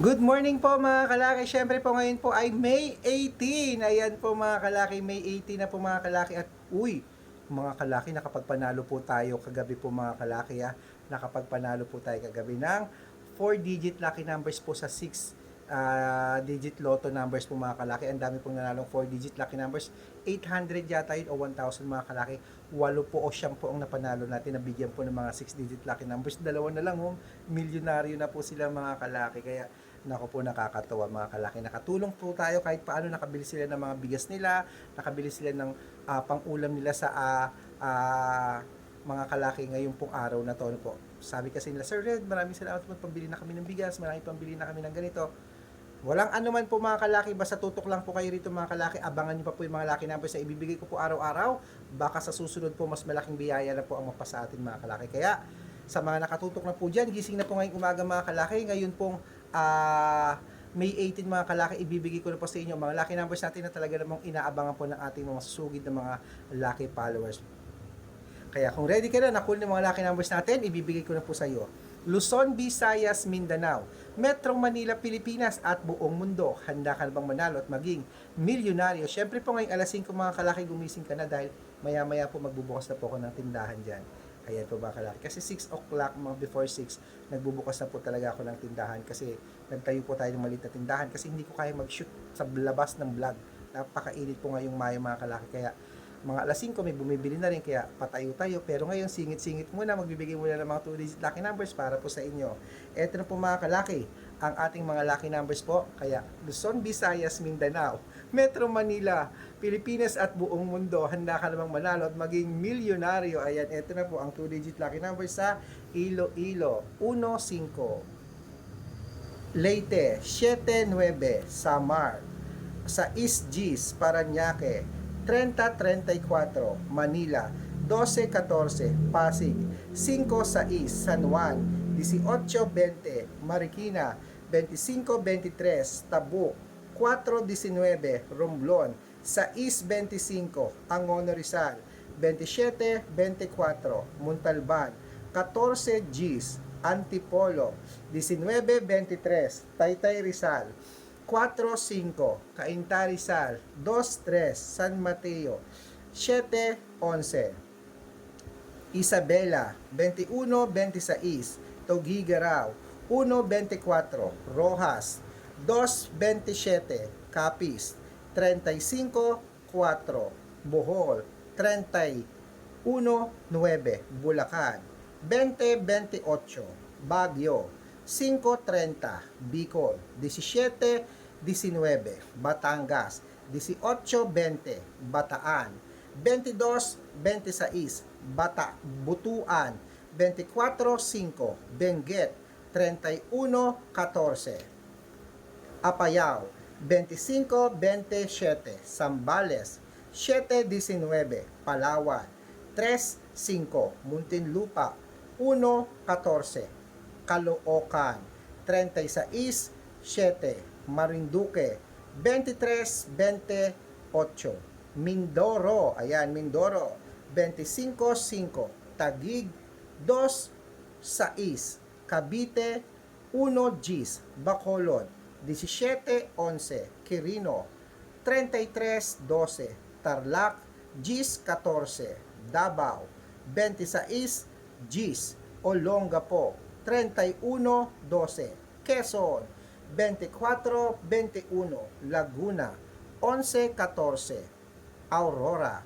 Good morning po mga kalaki. Siyempre po ngayon po ay May 18. Ayan po mga kalaki, May 18 na po mga kalaki. At uy, mga kalaki, nakapagpanalo po tayo kagabi po mga kalaki. Ha? Nakapagpanalo po tayo kagabi ng 4-digit lucky numbers po sa 6 digit lotto numbers po mga kalaki. Ang dami pong nanalong 4-digit lucky numbers. 800 yata yun o 1,000 mga kalaki. Walo po o siyam po ang napanalo natin. Nabigyan po ng mga 6-digit lucky numbers. Dalawa na lang oh. Milyonaryo na po sila mga kalaki. Kaya Nako po nakakatawa mga kalaki. Nakatulong po tayo kahit paano nakabili sila ng mga bigas nila, nakabili sila ng ah, pang-ulam nila sa ah, ah, mga kalaki ngayong pong araw na to. Ano po. Sabi kasi nila, Sir Red, maraming salamat po pambili na kami ng bigas, maraming pambili na kami ng ganito. Walang anuman po mga kalaki, basta tutok lang po kayo rito mga kalaki. Abangan niyo pa po yung mga laki numbers na ibibigay ko po araw-araw. Baka sa susunod po mas malaking biyaya na po ang mapasa atin mga kalaki. Kaya sa mga nakatutok na po dyan, gising na po ngayong umaga mga kalaki. Ngayon pong ah, May 18 mga kalaki, ibibigay ko na po sa inyo mga lucky numbers natin na talaga namang inaabangan po ng ating mga susugid na mga lucky followers. Kaya kung ready ka na, nakunin yung mga lucky numbers natin, ibibigay ko na po sa iyo. Luzon, Visayas, Mindanao, Metro Manila, Pilipinas at buong mundo. Handa ka na bang manalo at maging milyonaryo? Siyempre po ngayong alas 5 mga kalaki gumising ka na dahil maya-maya po magbubukas na po ako ng tindahan dyan. Ayan po mga kalaki. Kasi 6 o'clock, mga before 6, nagbubukas na po talaga ako ng tindahan kasi nagtayo po tayo ng maliit na tindahan kasi hindi ko kaya mag-shoot sa labas ng vlog. Napakainit po ngayong Mayo mga kalaki. Kaya mga alas 5 may bumibili na rin kaya patayo tayo. Pero ngayon singit-singit muna, magbibigay muna ng mga 2 digit lucky numbers para po sa inyo. Eto na po mga kalaki, ang ating mga lucky numbers po. Kaya Luzon, Visayas, Mindanao, Metro Manila, Pilipinas at buong mundo. Handa ka namang manalo at maging milyonaryo. Ayan, eto na po ang 2 digit lucky numbers sa Iloilo. 15 Leyte, 7-9, Samar, sa East Gis, Paranaque, 30-34, Manila, 12-14, Pasig, 5-6, San Juan, 18-20, Marikina, 25-23, Tabu, 4-19, Romblon, 6-25, Angono Rizal, 27-24, Montalban, 14 Gis, Antipolo, 19-23, Taytay Rizal, 4-5, Cainta Rizal, 2-3, San Mateo, 7-11, Isabela, 21-26, Togigaraw, 1-24, Rojas, 2-27, Capiz, 35-4, Bohol, 31-9, Bulacan, 20-28, Baguio, 5.30, Bicol, 17.19, Batangas, 18.20, Bataan, 22.26, Bata, Butuan, 24.5, Benguet, 31.14, Apayao, 25.27, Sambales, 7.19, Palawan, 3.5, Muntinlupa, 1.14, Caloocan, 36.7, Marinduque, 23.28, Mindoro, ayan, Mindoro, 25.5, Tagig, 2.6, Cavite, 1 Gis, Bacolod, 17.11, Quirino, 33.12, Tarlac, Gis 14, Davao, 26 Gis, Olongapo, 31.12, Quezon, 24.21, Laguna, 11.14, Aurora,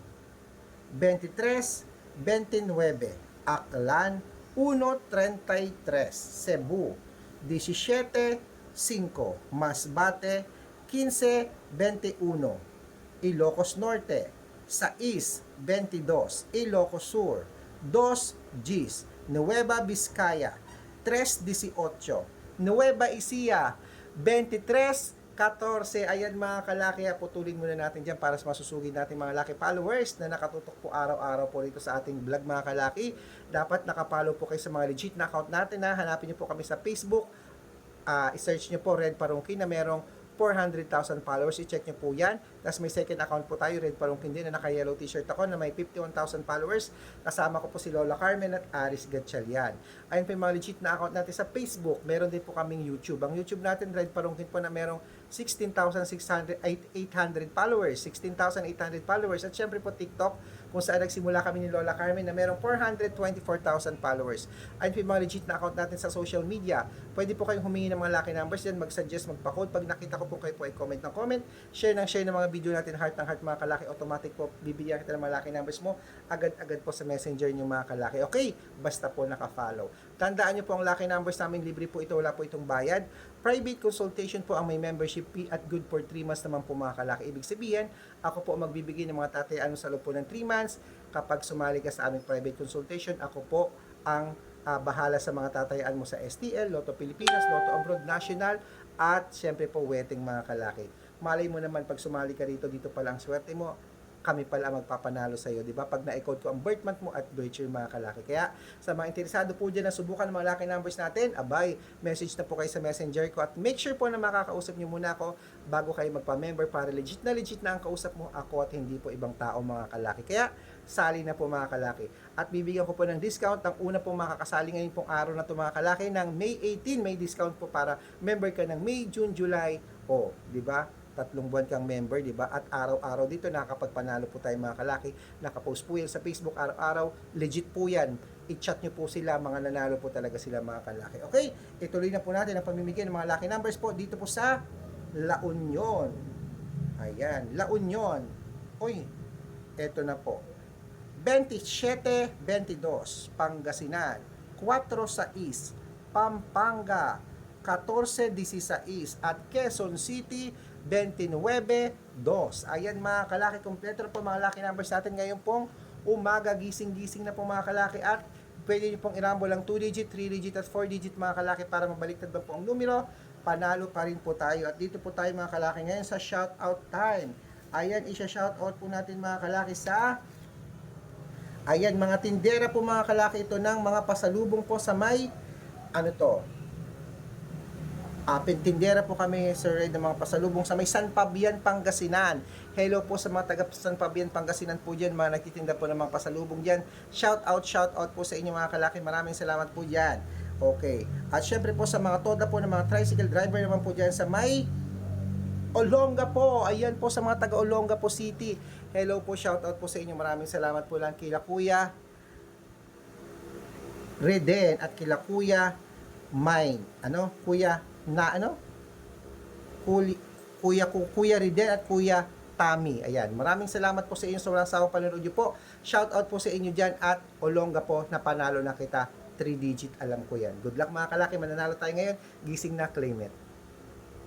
23.29, Aklan, 1.33, Cebu, 17.5, Masbate, 15.21, Ilocos Norte, 6, 22, Ilocos Sur, 2, Gis, Nueva Vizcaya, 3, 18, Nueva Ecija, 23, 14. Ayan mga kalaki, putulin muna natin dyan para sa masusugid natin mga laki followers na nakatutok po araw-araw po dito sa ating vlog mga kalaki. Dapat nakapollow po kayo sa mga legit na account natin ha. Hanapin niyo po kami sa Facebook. Ah, i-search niyo po Red Parungki na merong 400,000 followers. I-check nyo po yan. Tapos may second account po tayo, Red Palongkin din, na naka-yellow t-shirt ako na may 51,000 followers. Kasama ko po si Lola Carmen at Aris Gatchalian. Ayun po yung mga legit na account natin sa Facebook. Meron din po kaming YouTube. Ang YouTube natin, Red Palongkin po na merong 16,600, 800 followers. 16,800 followers. At syempre po TikTok, kung saan nagsimula kami ni Lola Carmen na merong 424,000 followers. Ayun po yung mga legit na account natin sa social media. Pwede po kayong humingi ng mga lucky numbers yan, mag-suggest, magpa-code. Pag nakita ko po kayo po ay comment ng comment, share ng share ng mga video natin, heart ng heart mga kalaki, automatic po, bibigyan kita ng mga lucky numbers mo, agad-agad po sa messenger nyo mga kalaki. Okay, basta po naka-follow. Tandaan nyo po ang lucky numbers namin, libre po ito, wala po itong bayad. Private consultation po ang may membership fee at good for 3 months naman po mga kalaki. Ibig sabihin, ako po magbibigay ng mga tatayano sa loob po ng 3 months. Kapag sumali ka sa aming private consultation, ako po ang ah, bahala sa mga tatayaan mo sa STL, Lotto Pilipinas, Lotto Abroad National, at syempre po wedding mga kalaki. Malay mo naman pag sumali ka rito, dito pala ang swerte mo, kami pala ang magpapanalo sa iyo, di ba? Pag na-code ko ang birth month mo at birth year mga kalaki. Kaya sa mga interesado po dyan na subukan ng mga lucky numbers natin, abay, message na po kayo sa messenger ko at make sure po na makakausap niyo muna ako bago kayo magpa-member para legit na legit na ang kausap mo ako at hindi po ibang tao mga kalaki. Kaya sali na po mga kalaki. At bibigyan ko po ng discount ang una pong makakasali ngayon pong araw na to mga kalaki ng May 18 may discount po para member ka ng May, June, July o, di ba? Tatlong buwan kang member, di ba? At araw-araw dito nakakapagpanalo po tayo mga kalaki. Nakapost po yan sa Facebook araw-araw. Legit po yan. I-chat nyo po sila, mga nanalo po talaga sila mga kalaki. Okay, ituloy na po natin ang pamimigay ng mga lucky numbers po dito po sa La Union. Ayan, La Union. Uy, eto na po. 27-22, Pangasinan. 4-6, Pampanga. 14-16 at Quezon City 29-2. Ayan mga kalaki, kompleto po mga lucky numbers natin ngayon pong umaga, gising-gising na po mga kalaki at pwede nyo pong irambol ang 2 digit, 3 digit at 4 digit mga kalaki para mabaliktad ba po ang numero, panalo pa rin po tayo. At dito po tayo mga kalaki ngayon sa shoutout time. Ayan, isa-shoutout po natin mga kalaki sa Ayan, mga tindera po mga kalaki ito ng mga pasalubong po sa may ano to, Ah, tindera po kami, Sir Ray, ng mga pasalubong sa may San Fabian, Pangasinan. Hello po sa mga taga San Fabian, Pangasinan po dyan, mga nagtitinda po ng mga pasalubong dyan. Shout out, shout out po sa inyo mga kalaki. Maraming salamat po dyan. Okay. At syempre po sa mga toda po ng mga tricycle driver naman po dyan sa may Olonga po. Ayan po sa mga taga Olonga po City. Hello po, shout out po sa inyo. Maraming salamat po lang kila Kuya Reden at kila Kuya Mine. Ano? Kuya na ano? Kuli, kuya, ku- kuya Riden at Kuya Tami. Ayan. Maraming salamat po sa inyo sa walang sawang panonood niyo po. Shout out po sa inyo dyan at Olonga po na panalo na kita. 3 digit alam ko yan. Good luck mga kalaki. Mananalo tayo ngayon. Gising na, claim it.